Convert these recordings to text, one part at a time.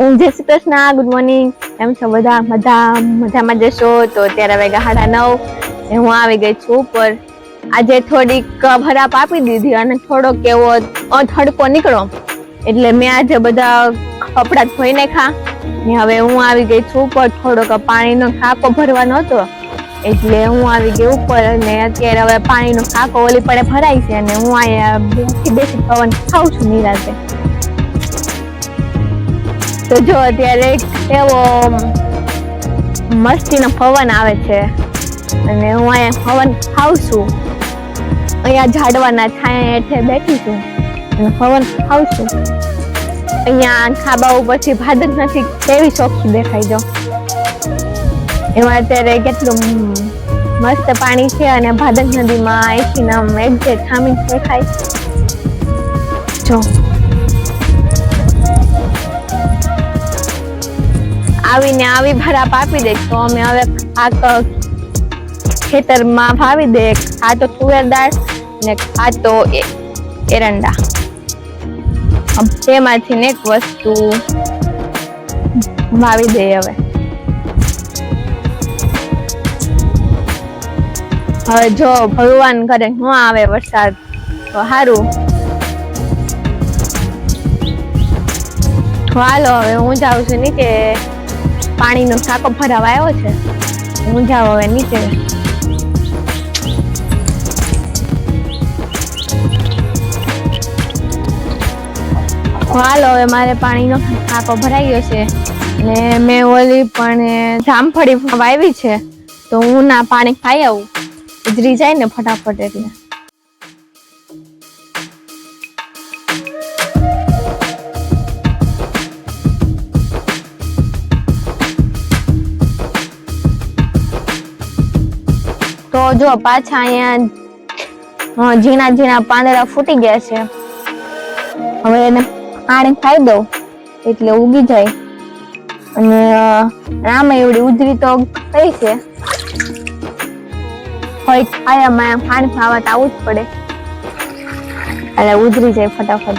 હું જય Shri Krishna, good morning. એમ છો બધા? મજા મજામાં જશો? તો અત્યારે વાગ્યા સાડા નવ હું આવી ગઈ છું ઉપર. આજે થોડીક ભરાપ આપી દીધી અને થોડોક એવો થડકો નીકળો એટલે મેં આજે બધા કપડા ધોઈ નાખા ને હવે હું આવી ગઈ છું ઉપર. થોડોક પાણીનો ખાકો ભરવાનો હતો. એટલે હું આવી ગઈ ઉપર અને અત્યારે હવે પાણીનો ખાકો ઓલી પડે ભરાય છે અને હું અહીંયા બેસી પવન ખાઉં છું નિરાતે. તો જો અત્યારે એવો મસ્તીનો પવન આવે છે. અને હું અહીંયા પવન ખાઉં છું. અહીંયા ઝાડવાના છાયા હેઠે બેઠી છું. અને પવન ખાઉં છું. અહીંયા ખાબા ઉપરથી ભાદર નથી, કેવી ચોખ્ખી દેખાય જો. એમાં અત્યારે કેટલું મસ્ત પાણી છે અને ભાદક નદીમાં અહીંથી નામ એક્ઝેક્ટ ખામી દેખાય. જો. આવીને આવી ભરાપ આપી દે તો અમે હવે આ ખેતરમાં વાવી દે. આ તો તુવેર દાળ ને આ તો એરંડા. તેમાંથી ને એક વસ્તુ વાવી દે હવે. હવે જો ભગવાન કરે હું આવે વરસાદ, તો સારું હાલો, હવે હું જાઉં છું નીચે. પાણીનો સાકો ભરાવા આવ્યો છે. હું જાઉં હવે નીચે. હાલ, હવે મારે પાણીનો સાકો ભરાઈ ગયો છે. ને મેં ઓલી પણ જામફળી વાવી છે. તો હું ના પાણી ખાઈ આવું. ઉજરી જાય ને ફટાફટ એટલે. જો પાછા અહીંયા ઝીણા ઝીણા પાંદડા ફૂટી ગયા છે. હવે એને પાણી ખાઈ દઉં, એટલે ઉગી જાય. અને આમાં એવડી ઉધરી તો થઈ છે. હોય છાયામાં પાણી ખાવા તો આવવું જ પડે. એટલે ઉધરી જાય ફટાફટ.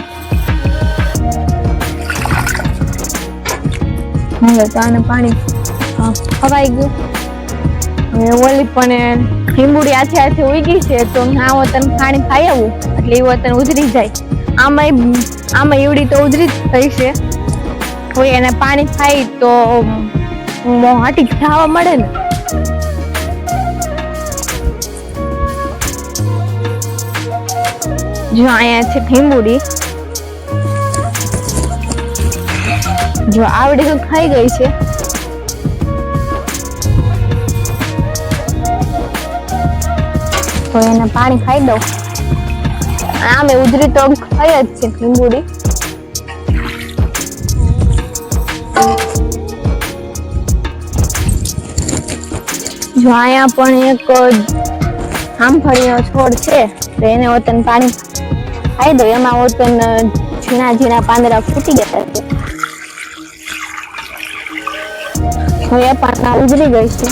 આને પાણી ખવાઈ ગયું. ઓલી પણ લીંબુડી હાથે હાથે ઉગી છે, તો ના વતન પાણી ખાઈ આવું. એટલે એ વતન ઉધરી જાય. આમાં આમાં એવડી તો ઉધરી જ થઈ છે. કોઈ એને પાણી ખાઈ તો મોહાટી ખાવા મળે ને. જો અહીંયા છે લીંબુડી. જો આવડી તો ખાઈ ગઈ છે. તો એને પાણી ખાઈ દઉં. આમે ઉધરી તો ખાઈ જ છે, લીંબુડી. જો અહીંયા પણ એક આમફળીનો છોડ છે, તો એને વતન પાણી ખાઈ દઉં. એમાં વતન ઝીણા ઝીણા પાંદડા ફૂટી ગયા છે. તો એ આ ઉજરી ગઈ છે.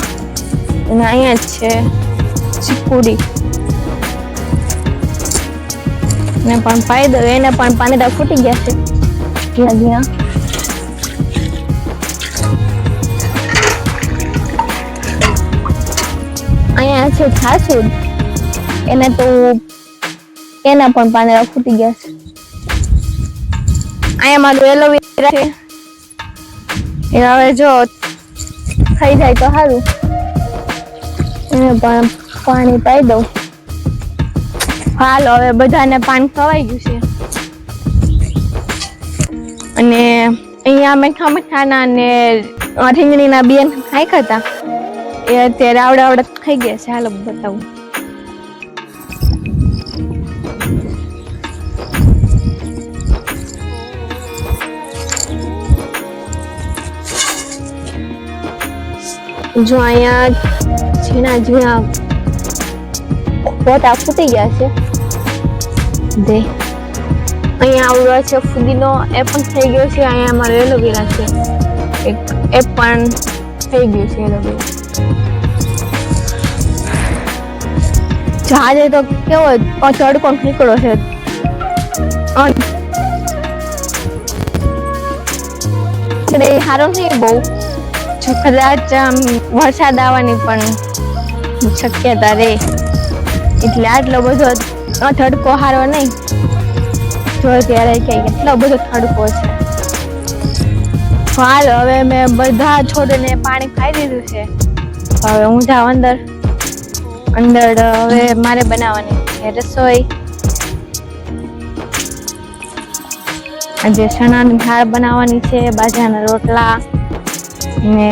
અને અહીંયા જ છે ચીકુડી ને પણ ફાયદો એને પણ પાંદડા ફૂટી ગયા છે. અહીંયા છે છાસુદ એને તો એના પણ પાંદડા ફૂટી ગયા છે. અહીંયા મારું એલોવેરા છે. એ હવે જો થઈ જાય તો સારું. એને પણ પાણી પાઈ દઉં. હાલો હવે બધાને પાન ખવાઈ ગયું છે. અને અહીંયા મીઠા મીઠાના ને રીંગણીના બેન ખાઈ હતા. એ અત્યારે આવડે આવડે થઈ ગયા છે. હાલો બતાવું. જો અહીંયા ઝીણા ઝીણા ફોટા ફૂટી ગયા છે. દે. અહીંયા આવડો છે, ફુદીનો એ પણ થઈ ગયો છે, અહીંયા અમારો એલોવેરા છે. એક, એ પણ થઈ ગયું છે એલોવેરા. જહાજે તો કેવો તડકો નીકળો છે. એ સારું નહીં બહુ. કદાચ વરસાદ આવવાની પણ શક્યતા રહે. એટલે આટલો બધો તડકો સારો નહીં. જો ત્યારે કે એટલો બધો તડકો છે. હાલ હવે મેં બધા છોડને પાણી ખાઈ દીધું છે. હવે હું જાઉં અંદર. અંદર હવે મારે બનાવવાની છે રસોઈ. આજે ચણાની દાળ બનાવવાની છે, બાજરાના રોટલા ને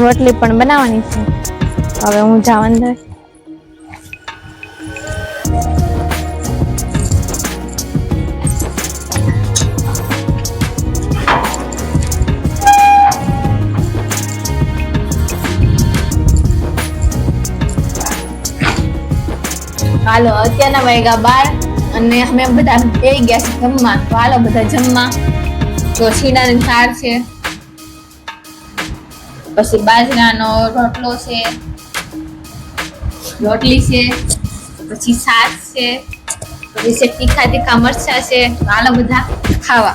રોટલી પણ બનાવવાની છે. હવે હું જાઉં અંદર. હાલો, અત્યારના વાગ્યા બાર અને અમે બધા બે ગયા છે જમવા. તો હાલો, બધા જમવા. તો છીણાની સાર છે. પછી બાજરાનો રોટલો છે. રોટલી છે. પછી શાક છે. પછી છે તીખા તીખા મરચા છે. તો હાલો, બધા ખાવા.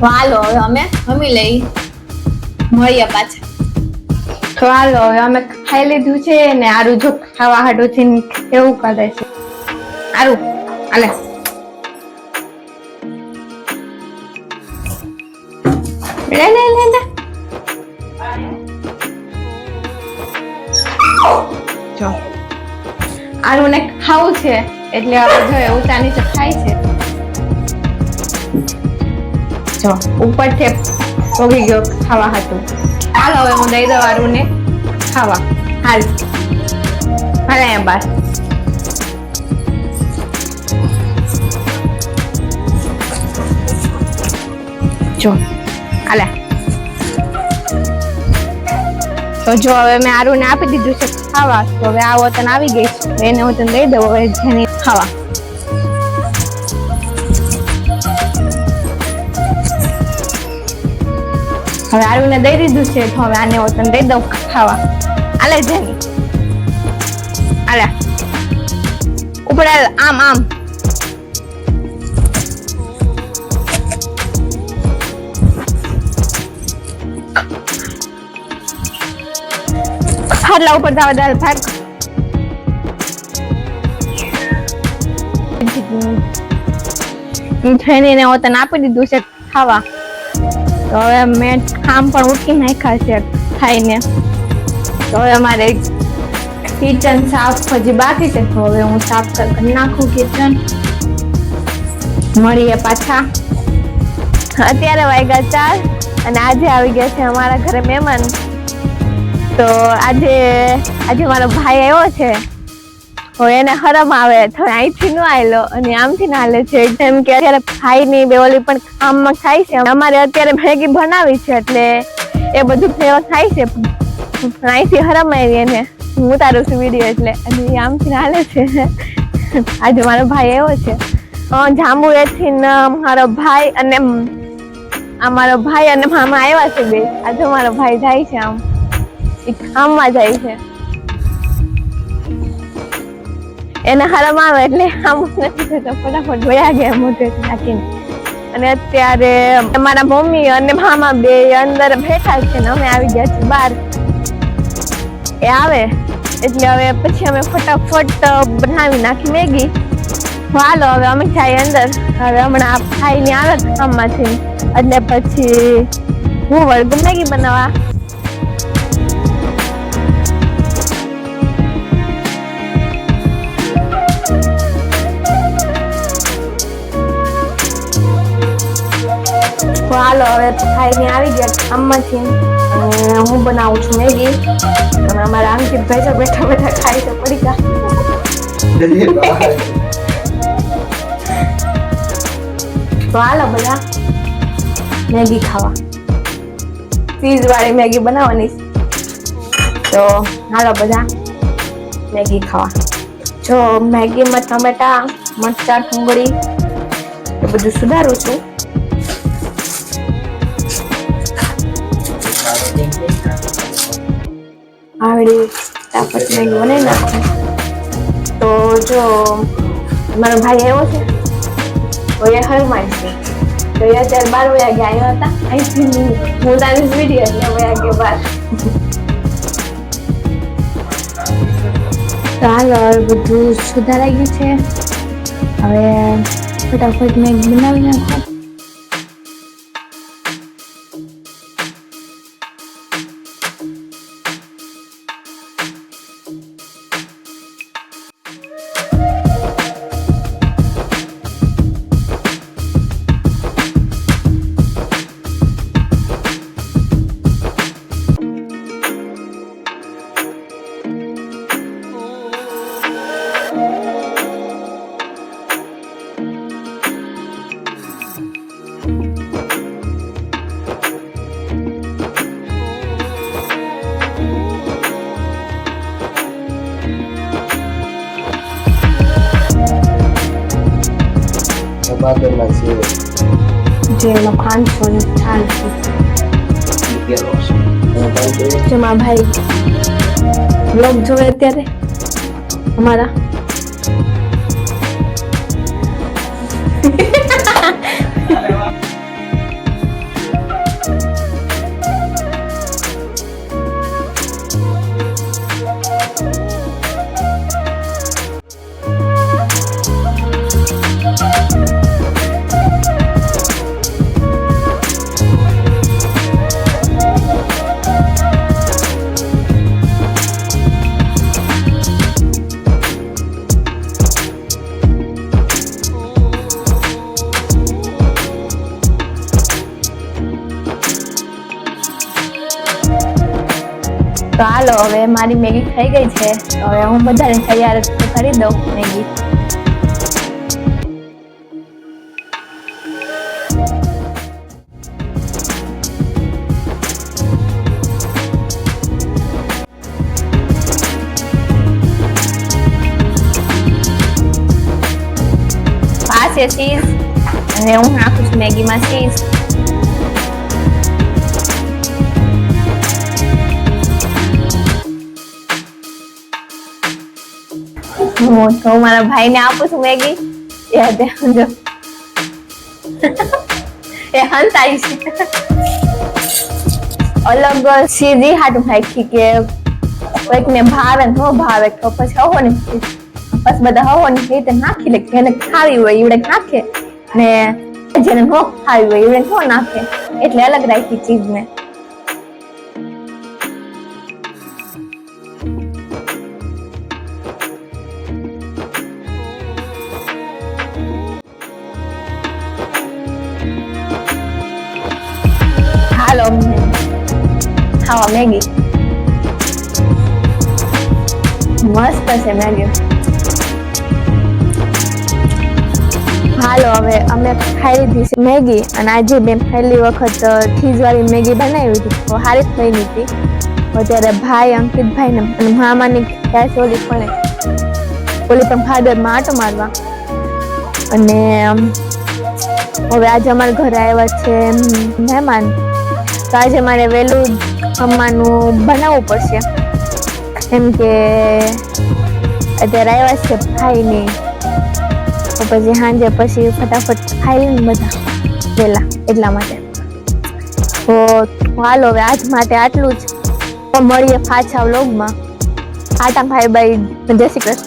તો હાલો, હવે અમે જમી લઈ. મળીએ પાછા. તો હવે અમે ખાઈ લીધું છે ને આરું જો ખાવા હાટું થી એવું કરે છે. આરું હાલે લે લે લે લે. જો. આરું ને ખાવું છે, એટલે હવે જો એવું ઊંચા નીચે ખાય છે. જો, ઉપરથી પોગી ગયો. ખાવા હતું હાલ, હવે હું દઈ દઉં ને ખાવા. હાલ. હાલ અહીંયા બાર. જો હાલે તો જો, હવે મેં આરુને આપી દીધું છે. ખાવા. તો હવે આ વતન આવી ગઈ છે. એને વતન દઈ દઉં. હવે જેની ખાવા. હવે આરવીને દઈ દીધું છે, તો હવે આને વતન દઈ દઉં ખાવા. આલે જેની આલે. ઉપર આમ આમ. ખાટલા ઉપર જવા દાલ ભાગ. થઈને વતન આપી દીધું છે ખાવા. તો હવે મેં ખામ પણ ઉઠી નાખ્યા છે ખાઈને. તો હવે અમારે કિચન સાફ હજી બાકી છે. તો હવે હું સાફ કરી નાખું કિચન મળીએ પાછા. અત્યારે વાગ્યા ચાર અને આજે આવી ગયા છે અમારા ઘરે મહેમાન. તો આજે આજે મારો ભાઈ આવ્યો છે. તો એને હરમ આવે તો અહીંથી ન આવેલો અને આમથી ના હાલે. છે જેમ કે અત્યારે ખાઈ બે ઓલી પણ આમમાં થાય છે. અમારે અત્યારે મેગી બનાવી છે એટલે એ બધું ફેવર થાય છે. અહીંથી હરમ આવી એને. હું ઉતારું છું વીડિયો એટલે. અને એ આમથી ના હાલે છે. આજે મારો ભાઈ એવો છે. જાંબુ એથી મારો ભાઈ અને આ મારો ભાઈ અને મામા આવ્યા છે બે. આજે મારો ભાઈ જાય છે આમ. એ કામમાં જાય છે. એને હારામાં આવે એટલે આમ ફટાફટ વયા ગયા મોટે નાખીને. અને અત્યારે મારા મમ્મી અને મામા બે અંદર બેઠા છે ને અમે આવી ગયા છીએ બહાર. એ આવે. એટલે હવે પછી અમે ફટાફટ બનાવી નાખી મેગી. હાલો, હવે અમે ખાઈ અંદર. હવે હમણાં આ ખાઈને આવે કામમાંથી. એટલે પછી હું વળગું મેગી બનાવવા. હવે ખાઈને આવી ગયા આમમાંથી. અને હું બનાવું છું મેગી. અને અમારા અંકિતભાઈ છે બેઠા બેઠા ખાઈ છે, પડી ગયા. તો હાલો બધા, મેગી ખાવા. ચીઝ વાળી મેગી બનાવવાની તો હાલો બધા, મેગી ખાવા. જો મેગીમાં ટમેટા, મરચાં, ડુંગળી, એ બધું સુધારું છું. આવડી મેગી બનાવી નાખું તો જો, મારો ભાઈ એવો છે. તો એ હનુમાન છે. તો એ અત્યારે બાર વાગે આવ્યા હતા. અહીંથી હું તારી વીડિયો એટલે વાગે બાર. ચાલો બધું સુધારાઈ ગયું છે. હવે ફટાફટ મેં બનાવી નાખો. ટમાટરના સેવ જે એમાં પાંચસો ને ચાલીસ છે જેમાં ભાઈ બ્લોગ જોવે અત્યારે અમારા તો હાલો, હવે મારી મેગી થઈ ગઈ છે. હવે હું બધાને તૈયાર કરી દઉં મેગી. છે ચીઝ અને હું નાખું છું મેગીમાં ચીઝ હું તો મારા ભાઈને આપું છું, મેગી. એ અત્યારે જો એ હંતાઈ છે. અલગ કે કોઈકને ભાવે ન ભાવે, તો પછી હવો ને બસ બધા હવો ની રીતે નાખી લે, જેને ખાવી હોય એવડે નાખે ને જેને ન ખાવી હોય એવડે ન નાખે. એટલે અલગ રાખી ચીજ ખાવા મેગી. મસ્ત છે મેગી. હાલો, હવે અમે ખાઈ લીધી છે મેગી અને આજે મેં પહેલી વખત ચીઝવાળી મેગી બનાવી હતી. તો સારી થઈ હતી. અત્યારે ભાઈ, અંકિતભાઈ ને અને મામાની ગેસ ઓલી પણ ઓલી પણ ફાધરમાં આટો મારવા. અને હવે આજે અમારા ઘરે આવ્યા છે મહેમાન. તો આજે મારે વહેલું જમવાનું બનાવવું પડશે. કેમ કે અત્યારે આવ્યા છે ભાઈની. તો પછી સાંજે પછી ફટાફટ ખાઈ લઈને બધા પહેલા એટલા માટે. તો હાલો હવે આજ માટે આટલું જ. મળીએ પાછા વ્લોગમાં આટા ભાઈ બાઈ. જય શ્રી કૃષ્ણ.